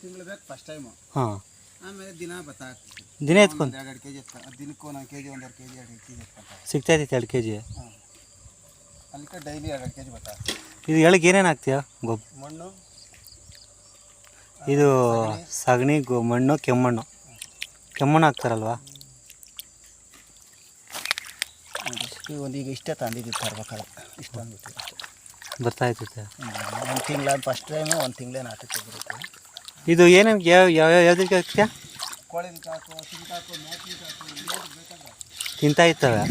ತಿಂಗಳು ಬೇಕು first time ಹಾಂ. ಆಮೇಲೆ ದಿನ ಎತ್ಕೊಂಡು ಎರಡು ಎರಡು ಕೆ ಜಿ ಎತ್ತ ದಿನಕ್ಕೂ ಒಂದು ಕೆ ಜಿ ಒಂದೆರಡು ಕೆ ಜಿ ಎರಡು ಕೆ ಜಿ ಎತ್ಕೊಂತಾರೆ ಸಿಗ್ತೈತಿ ಎರಡು ಕೆ ಜಿ ಹಾಂ. ಅದಕ್ಕೆ ಡೈಲಿ ಎರಡು ಕೆ ಜಿ ಇದು ಎಳಗೆ ಏನೇನು ಹಾಕ್ತೀಯ ಗೊಬ್ಬ ಮಣ್ಣು. ಇದು ಸಗಣಿ. ಗೊ ಮಣ್ಣು ಕೆಮ್ಮಣ್ಣು. ಕೆಮ್ಮಣ್ಣು ಹಾಕ್ತಾರಲ್ವಾ? ಒಂದು ಈಗ ಇಷ್ಟೇ ತಂದಿದ್ದು ತರ್ಬೇಕಾದ್ರೆ ಇಷ್ಟು ಅಂದ್ಬಿಟ್ಟು. ಬರ್ತಾ ಇರ್ತೈತೆ. ಒಂದು ತಿಂಗಳ ಫಸ್ಟ್ ಟೈಮು ಒಂದು ತಿಂಗಳೇ ನಾಟಕ್ಕೆ ಬರುತ್ತೆ. ಇದು ಏನೇನು ಯಾವ ಯಾವ ಯಾವುದಕ್ಕೆ ಹಾಕ್ತೀಯ? ತಿಂತಾ ಇರ್ತವೆ